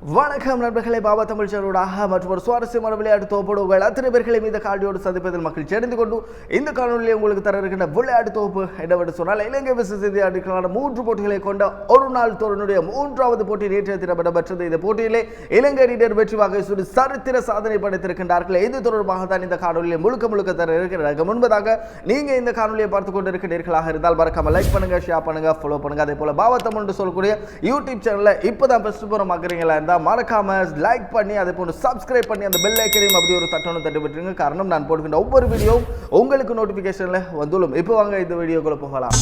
வணக்கம் நண்பர்களே பாபா தமிழ் சேனலோடாக மற்றும் ஒரு சுவாரஸ்யமான விளையாட்டு தொகுப்போடு உங்கள் அத்தனை பேர்களை இந்த காடியோடு சந்திப்பதில் மக்கள் சேர்ந்து கொண்டு இந்த காணொலியை உங்களுக்கு தர இருக்கின்ற விளையாட்டு தொகுப்பு என்னவென்று சொன்னால் இலங்கை விசேஷ இந்திய மூன்று போட்டிகளை கொண்ட ஒரு நாள் தோழனுடைய மூன்றாவது போட்டி நேற்றைய தினம் இடம்பெற்றது. இந்த போட்டியிலே இலங்கை அணியினர் வெற்றி வாகை சுடு சரித்திர சாதனை படைத்திருக்கின்றார்கள். இது தொடர்பாக தான் இந்த காணொலியை முழுக்க முழுக்க தர இருக்கிறார்கள் முன்பதாக நீங்கள் இந்த காணொலியை பார்த்து கொண்டு இருக்கிறீர்களாக இருந்தால் மறக்காமல் லைக் பண்ணுங்க ஷேர் பண்ணுங்க ஃபாலோ பண்ணுங்க. அதே போல பாபா தமிழ் சொல்லக்கூடிய யூடியூப் சேனல்ல இப்பதான் ஃபர்ஸ்ட் புறம் பார்க்குறீங்களா இருந்தால் மறக்காம லைக் பண்ணி அதை போன்று சப்ஸ்கிரைப் பண்ணி அந்த பெல் ஐக்கனையும் அப்படி ஒரு தட்டணும் தட்டி விட்டுருங்க. காரணம் நான் போடுகின்ற ஒவ்வொரு வீடியோவும் உங்களுக்கு நோட்டிஃபிகேஷனில் வந்துள்ளோம். இப்போ வாங்க இந்த வீடியோக்குள்ளே போகலாம்.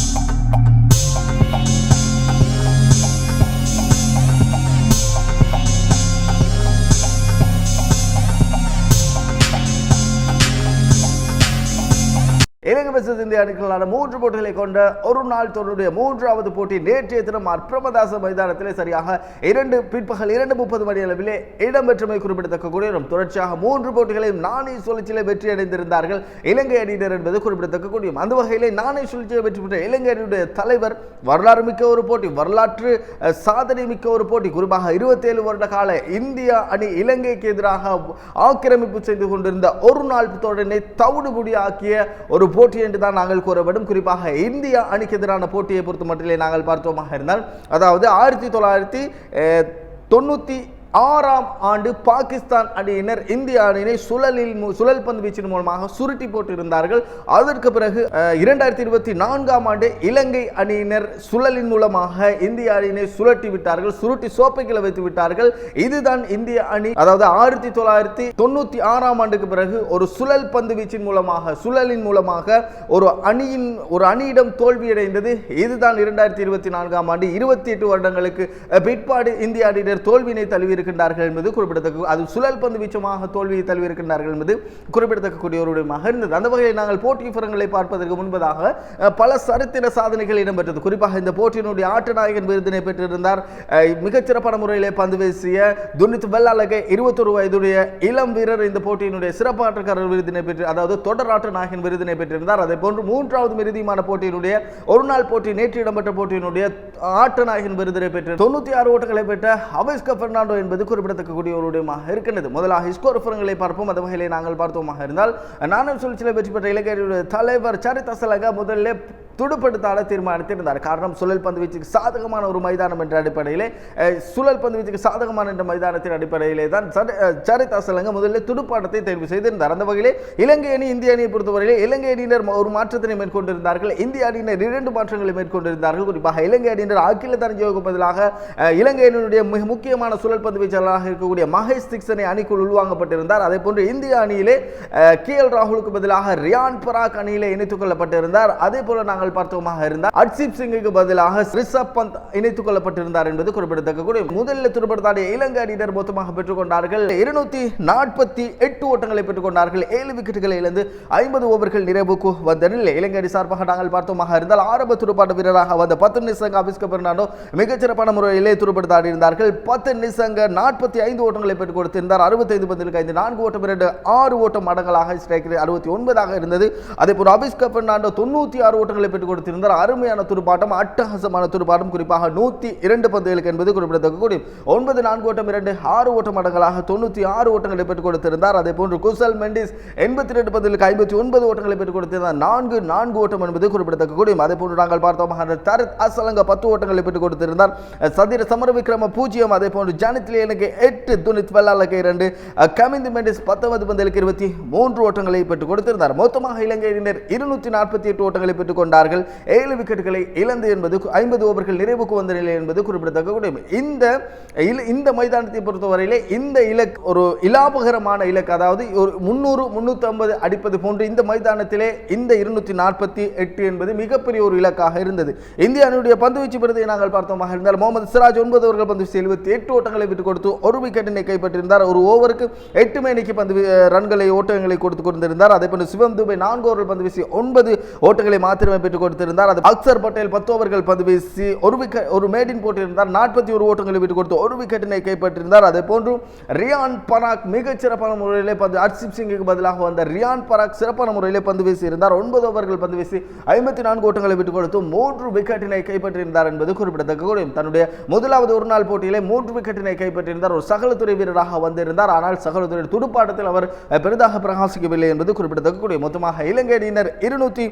இலங்கை versus இந்திய அணிகளான மூன்று போட்டிகளை கொண்ட ஒரு நாள் தொடருடைய மூன்றாவது போட்டி நேற்றைய தினம் அற்பமதாச மைதானத்திலே சரியாக இரண்டு பிற்பகல் இரண்டு முப்பது மணி அளவிலே இடம்பெற்றமை குறிப்பிடத்தக்கக்கூடிய தொடர்ச்சியாக மூன்று போட்டிகளையும் நாணய சுழற்சியிலே வெற்றி அடைந்திருந்தார்கள் இலங்கை அணியினர் என்பது குறிப்பிடத்தக்கக்கூடியும் அந்த வகையிலே நாணய சுழற்சியை வெற்றி பெற்ற இலங்கை அணியுடைய தலைவர் வரலாறு மிக்க ஒரு போட்டி வரலாற்று சாதனை மிக்க ஒரு போட்டி. குறிப்பாக இருபத்தேழு வருட கால இந்தியா அணி இலங்கைக்கு எதிராக ஆக்கிரமிப்பு செய்து கொண்டிருந்த ஒரு நாள் தொடரினை தவிடுபுடியாக்கிய ஒரு போட்டி என்று தான் நாங்கள் கூற வேண்டும் குறிப்பாக இந்தியா அணிக்கு எதிரான போட்டியை பொறுத்த மட்டிலே நாங்கள் பார்த்தோமாக இருந்தால் அதாவது ஆயிரத்தி தொள்ளாயிரத்தி தொண்ணூற்றி ஆறாம் ஆண்டு பாகிஸ்தான் அணியினர் இந்திய அணியினை சுழலில் சுழல் பந்து வீச்சின் மூலமாக சுருட்டி போட்டிருந்தார்கள். அதற்கு பிறகு இரண்டாயிரத்தி இருபத்தி நான்காம் ஆண்டு இலங்கை அணியினர் சுழலின் மூலமாக இந்திய அணியினை சுழட்டி விட்டார்கள். சுருட்டி சோப்பைகளை வைத்து விட்டார்கள். இதுதான் இந்திய அணி. அதாவது ஆயிரத்தி தொள்ளாயிரத்தி தொண்ணூத்தி ஆறாம் ஆண்டுக்கு பிறகு ஒரு சுழல் பந்து வீச்சின் மூலமாக சுழலின் மூலமாக ஒரு அணியின் ஒரு அணியிடம் தோல்வியடைந்தது. இதுதான் இரண்டாயிரத்தி இருபத்தி நான்காம் ஆண்டு இருபத்தி எட்டு வருடங்களுக்கு பிற்பாடு இந்திய அணியினர் தோல்வியினை தழுவி இருக்கின்றார்கள் என்பது குறிப்பிடத்தக்க அது சுழல் பந்து வீச்சமாக தோல்வியை தழுவி இருக்கின்றார்கள் என்பது குறிப்பிடத்தக்கக்கூடிய ஒரு விடயமாக இருந்தது அந்த வகையில் நாங்கள் போட்டி விவரங்களை பார்ப்பதற்கு முன்பதாக பல சரித்திர சாதனைகள் இடம்பெற்றது. குறிப்பாக இந்த போட்டியினுடைய ஆட்ட நாயகன் விருதினை பெற்றிருந்தார். மிகச்சிறப்பான முறையிலே பந்து வீசிய துனித் வெள்ளாலகை இருபத்தொரு வயதுடைய இளம் வீரர் இந்த போட்டியினுடைய சிறப்பு ஆட்டக்காரர் விருதினை பெற்று அதாவது தொடர் ஆட்ட நாயகன் விருதினை பெற்றிருந்தார். அதே போன்று மூன்றாவது மிருதியமான போட்டியினுடைய ஒரு நாள் போட்டி நேற்று இடம்பெற்ற போட்டியினுடைய ஆட்ட நாயகன் விருதினை பெற்று தொண்ணூத்தி ஆறு ஓட்டங்களை பெற்ற அவைஸ்க பெர்னாண்டோ என்பது குறிப்பிடத்தக்கக்கூடிய ஒரு விடயமாக இருக்கின்றது. முதலாக ஸ்கோர் புறங்களை பார்ப்போம். அந்த வகையிலே நாங்கள் பார்த்தோமாக இருந்தால் நானும் சுழற்சியில் வெற்றி பெற்ற இலங்கையுடைய தலைவர் சரித சலக முதல்ல துடுப்படுத்தாட தீர்மானித்திருந்தார் காரணம் சுழல் பந்து வீச்சுக்கு சாதகமான ஒரு மைதானம் என்ற அடிப்படையிலே சுழல் பந்து வீச்சுக்கு சாதகமான என்ற மைதானத்தின் அடிப்படையிலே தான் சரிதா சலங்க முதலில் துடுப்பாட்டத்தை தேர்வு செய்திருந்தார் அந்த வகையிலே இலங்கை அணி இந்திய அணியை பொறுத்தவரையிலே இலங்கை அணியினர் ஒரு மாற்றத்தினை மேற்கொண்டிருந்தார்கள். இந்திய அணியினர் இரண்டு மாற்றங்களை மேற்கொண்டிருந்தார்கள். குறிப்பாக இலங்கை அணியினர் அகில தரஞ்சியோக்கு பதிலாக இலங்கை அணியினுடைய மிக முக்கியமான சுழல் பந்து வீச்சாளராக இருக்கக்கூடிய மகேஷ் திக்சனை அணிக்குள் உள்வாங்கப்பட்டிருந்தார். அதே போன்று இந்திய அணியிலே கே எல் ராகுலுக்கு பதிலாக ரியான் பராக் அணியிலே இணைத்துக் கொள்ளப்பட்டிருந்தார். அதே போல நாங்கள் பார்த்தோமாக இருந்தால் அட்சிப் சிங்குக்கு பதிலாக ரிஷப் பந்த் இணைத்துக் கொள்ளப்பட்டிருந்தார் என்பது குறிப்பிடத்தக்க கூடிய முதலில் துடுப்படுத்தாடிய இலங்கை அணியினர் மொத்தமாக பெற்றுக்கொண்டார்கள். இருநூத்தி நாற்பத்தி எட்டு ஓட்டங்களை பெற்றுக்கொண்டார்கள். ஏழு விக்கெட்டுகளை இழந்து ஐம்பது ஓவர்கள் நிறைவுக்கு வந்த நிலையில் இலங்கை அணி சார்பாக நாங்கள் பார்த்தோமாக இருந்தால் ஆரம்ப துடுப்பாட்ட வீரராக வந்த பத்து நிசங்க அபிஸ்க பெர்னாண்டோ மிகச்சிறப்பான முறையிலே துடுப்படுத்தாடி இருந்தார்கள். பத்து நிசங்க நாற்பத்தி ஐந்து ஓட்டங்களை பெற்றுக் கொடுத்திருந்தார். அறுபத்தைந்து பந்திற்கு ஐந்து நான்கு ஓட்டம் இரண்டு ஆறு ஓட்டம் மடங்களாக ஸ்ட்ரைக் அறுபத்தி ஒன்பதாக இருந்தது. அதே போல் அபிஸ்க பெர்னாண்டோ தொண்ணூத்தி ஆறு ஓட்டங்களை பெற்றுக் கொடுத்திருந்தார். அருமையான துடுப்பாட்டம் அட்டகாசமான துடுப்பாட்டம். குறிப்பாக நூத்தி இரண்டு பந்துகளுக்கு என்பது குறிப்பிடத்தக்க கூடிய ஒன்பது நான்கு ஓட்டம் இரண்டு ஆறு ஓட்டம் அடங்களாக தொண்ணூத்தி ஆறு ஓட்டங்களை பெற்றுக் கொடுத்திருந்தார். அதே போன்று குசல் மெண்டிஸ் எண்பத்தி ரெண்டு பந்துகளுக்கு ஐம்பத்தி ஒன்பது ஓட்டங்களை பெற்றுக் கொடுத்திருந்தார். நான்கு நான்கு ஓட்டம் என்பது குறிப்பிடத்தக்க கூடிய அதே போன்று நாங்கள் பார்த்தோமாக தரத் அசலங்க பத்து ஓட்டங்களை பெற்றுக் கொடுத்திருந்தார். சதிர சமர விக்ரம பூஜ்ஜியம் அதே போன்று ஜானித்லி எனக்கு எட்டு துணித் வெள்ளாளக்கு இரண்டு கமிந்து மெண்டிஸ் பத்தொன்பது பந்துகளுக்கு இருபத்தி மூன்று ஓட்டங்களை பெற்றுக் கொடுத்திருந்தார். மொத்தமாக இலங்கையினர் இருநூற்றி நாற்பத்தி எட்டு ஓட்டங்களை பெற்றுக் கொண்டார் கொண்டார்கள் ஏழு விக்கெட்டுகளை இழந்து என்பது ஐம்பது ஓவர்கள் நிறைவுக்கு வந்த நிலை என்பது குறிப்பிடத்தக்க கூடிய இந்த இந்த மைதானத்தை பொறுத்தவரையிலே இந்த இலக்கு ஒரு இலாபகரமான இலக்கு. அதாவது ஒரு முன்னூறு முன்னூத்தி ஐம்பது அடிப்பது போன்று இந்த மைதானத்திலே இந்த இருநூற்றி நாற்பத்தி எட்டு என்பது மிகப்பெரிய ஒரு இலக்காக இருந்தது. இந்திய அணியுடைய பந்துவீச்சு பிரதியை நாங்கள் பார்த்தோமாக இருந்தால் முகமது சிராஜ் ஒன்பது ஓவர்கள் பந்து வீசி எழுபத்தி எட்டு ஓட்டங்களை விட்டுக் கொடுத்து ஒரு விக்கெட்டினை கைப்பற்றியிருந்தார். ஒரு ஓவருக்கு எட்டு மேனிக்கு பந்து ரன்களை ஓட்டங்களை கொடுத்து கொண்டிருந்தார். அதே போன்று சிவம் துபை நான்கு ஓவர்கள் பந்து வீசி ஒன்பது ஓட்டங்களை மாத்திரமே பெற்றுக் கொடுத்திருந்தார். அது அக்சர் பட்டேல் பத்து ஓவர்கள் பந்து வீசி ஒரு விக்கெட் ஒரு மேடின் போட்டிருந்தார் நாற்பத்தி ஒரு ஓட்டங்களை விட்டுக் கொடுத்து ஒரு விக்கெட்டினை கைப்பற்றிருந்தார். அதே போன்று ரியான் பராக் மிகச் சிறப்பான முறையிலே பந்து ஹர்ஷிப் சிங்குக்கு பதிலாக வந்த ரியான் பராக் சிறப்பான முறையிலே பந்து வீசி இருந்தார். ஒன்பது ஓவர்கள் பந்து வீசி ஐம்பத்தி நான்கு ஓட்டங்களை விட்டுக் கொடுத்து மூன்று விக்கெட்டினை கைப்பற்றியிருந்தார் என்பது குறிப்பிடத்தக்க கூடியும் தன்னுடைய முதலாவது ஒரு நாள் போட்டியிலே மூன்று விக்கெட்டினை கைப்பற்றியிருந்தார். ஒரு சகலத்துறை வீரராக வந்திருந்தார். ஆனால் சகலத்துறை துடுப்பாட்டத்தில் அவர் பெரிதாக பிரகாசிக்கவில்லை என்பது குறிப்பிடத்தக்க குறிப்பிடத்தக்கக்கூடிய மொத்தமாக இலங்கை அணியினர் இருநூற்றி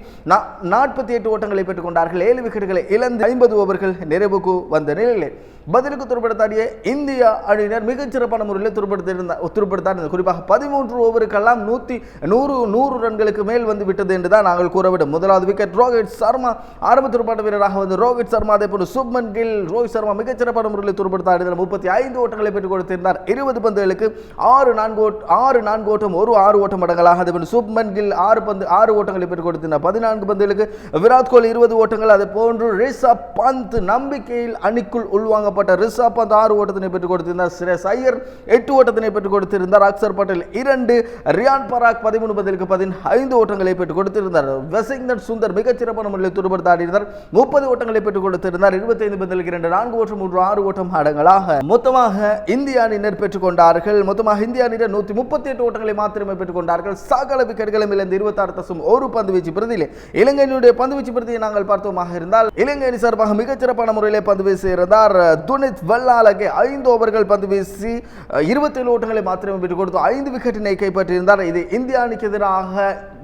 நாற்பத்தி எட்டு ஓட்டங்களை பெற்றுக் கொண்டார்கள் ஏழு விக்கெட்டுகளை இழந்து ஐம்பது ஓவர்கள் நிறைவுக்கு வந்த நிலையில். பதிலுக்கு துருப்படுத்தாடிய இந்திய அணியினர் மிகச் சிறப்பான முறையில் துருப்படுத்தியிருந்தார் துருப்படுத்தார் குறிப்பாக பதிமூன்று ஓவருக்கெல்லாம் நூற்றி நூறு நூறு ரன்களுக்கு மேல் வந்து விட்டது என்று தான் நாங்கள் கூறவிடும். முதலாவது விக்கெட் ரோஹித் சர்மா. ஆரம்ப துடுப்பாட்ட வீரராக வந்து ரோஹித் சர்மா அதே போன்று சுப்மன் கில் ரோஹித் சர்மா மிகச் சிறப்பான முறையில் துருப்படுத்தாடினார் முப்பத்தி ஐந்து ஓட்டங்களை பெற்றுக் கொடுத்திருந்தார். இருபது பந்துகளுக்கு ஆறு நான்கு ஆறு நான்கு ஓட்டம் ஒரு ஆறு ஓட்டம் அடங்கலாக. அதே போன்று சுப்மன் கில் ஆறு பந்து ஆறு ஓட்டங்களை பெற்றுக் கொடுத்திருந்தார். பதினான்கு பந்துகளுக்கு விராட் கோலி இருபது ஓட்டங்கள் அதே போன்று ரிஷப் பந்த் நம்பிக்கையில் அணிக்குள் உள்வாங்கப்பட்ட ரிஷப் பந்த் ஆறு ஓட்டத்தினை பெற்றுக் கொடுத்திருந்தார். சிரேஸ் ஐயர் எட்டு ஓட்டத்தினை பெற்றுக் கொடுத்திருந்தார். அக்சர் பட்டேல் இரண்டு ரியான் பராக் பதிமூணு பதிலுக்கு பதினைந்து ஓட்டங்களை பெற்றுக் கொடுத்திருந்தார். வெசிங்டன் சுந்தர் மிகச்சிறப்பான முறையில் முறையில் துடுப்படுத்தாடினார் முப்பது ஓட்டங்களை பெற்றுக் கொடுத்திருந்தார். இருபத்தைந்து பந்தலுக்கு இரண்டு நான்கு ஓட்டம் மூன்று ஆறு ஓட்டம் ஆடங்களாக மொத்தமாக இந்திய அணியினர் பெற்றுக் கொண்டார்கள். மொத்தமாக இந்திய அணியினர் நூற்றி முப்பத்தி எட்டு ஓட்டங்களை மாத்திரமே பெற்றுக் கொண்டார்கள். சகல விக்கெட்டுகளும் இழந்து இருபத்தாறு தசம் ஒரு பந்து வீச்சு பிரதியில். இலங்கையினுடைய பந்து வீச்சு பிரதியை நாங்கள் பார்த்தோமாக இருந்தால் இலங்கை அணி சார்பாக மிகச் சிறப்பான முறையிலே பந்து வீசி இருந்தார் துனித் வெள்ளாலகே ஐந்து ஓவர்கள் பந்து வீசி இருபத்தேழு ஓட்டங்களை மாத்திரமே விட்டு கொடுத்து ஐந்து விக்கெட்டினை கைப்பற்றியிருந்தார். இது இந்திய அணிக்கு எதிராக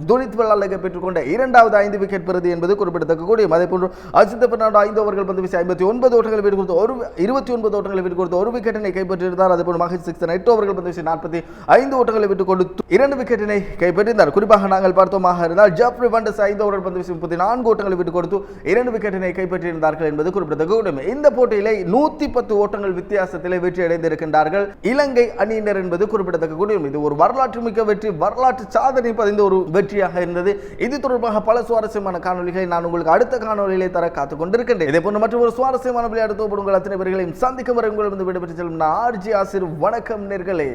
துனித் வெள்ளாலகே பெற்றுக்கொண்ட இரண்டாவது ஐந்து விக்கெட் பெறுது என்பது குறிப்பிடத்தக்கக்கூடிய அதே போன்று அஜித் பெர்னாண்டோ ஐந்து ஓவர்கள் பந்து வீசி ஐம்பத்தி ஒன்பது ஓட்டங்களை வீடு கொடுத்து ஒரு இருபத்தி ஒன்பது ஓட்டங்களை வீடு கொடுத்து ஒரு விக்கெட்டினை கைப்பற்றியிருந்தார். அதே போன்று மகேஷ் சிக்ஸன் எட்டு ஓவர்கள் பந்து வீசி நாற்பத்தி ஐந்து ஓட்டங்களை விட்டுக் கொடுத்து இரண்டு விக்கெட்டினை கைப்பற்றியிருந்தார். குறிப்பாக நாங்கள் பார்த்தோமாக இருந்தால் ஜப்ரி வண்டஸ் ஐந்து ஓவர்கள் பந்து வீசி முப்பத்தி நான்கு ஓட்டங்களை விட்டுக் கொடுத்து இரண்டு விக்கெட்டினை கைப்பற்றியிருந்தார்கள் என்பது குறிப்பிடத்தக்க இந்த போட்டியிலே நூத்தி பத்து ஓட்டங்கள் வித்தியாசத்திலே வெற்றி அடைந்திருக்கின்றார்கள். இலங்கை அணியினர் என்பது குறிப்பிடத்தக்க கூடியும் இது ஒரு வரலாற்று மிக்க வெற்றி. வரலாற்று சாதனை பதிந்த ஒரு வெற்றியாக இருந்தது. இது தொடர்பாக பல சுவாரஸ்யமான காணொலிகளை நான் உங்களுக்கு அடுத்த காணொலியிலே தர காத்துக் கொண்டிருக்கின்றேன் இதே போன்ற மற்றும் ஒரு சுவாரஸ்யமான விளையாட்டு உங்கள் அத்தனை பேர்களையும் சந்திக்கும் வரை உங்களிடம் விடைபெற்று செல்லும் நான் ஆர்ஜி ஆசிர். வணக்கம் நேர்களே.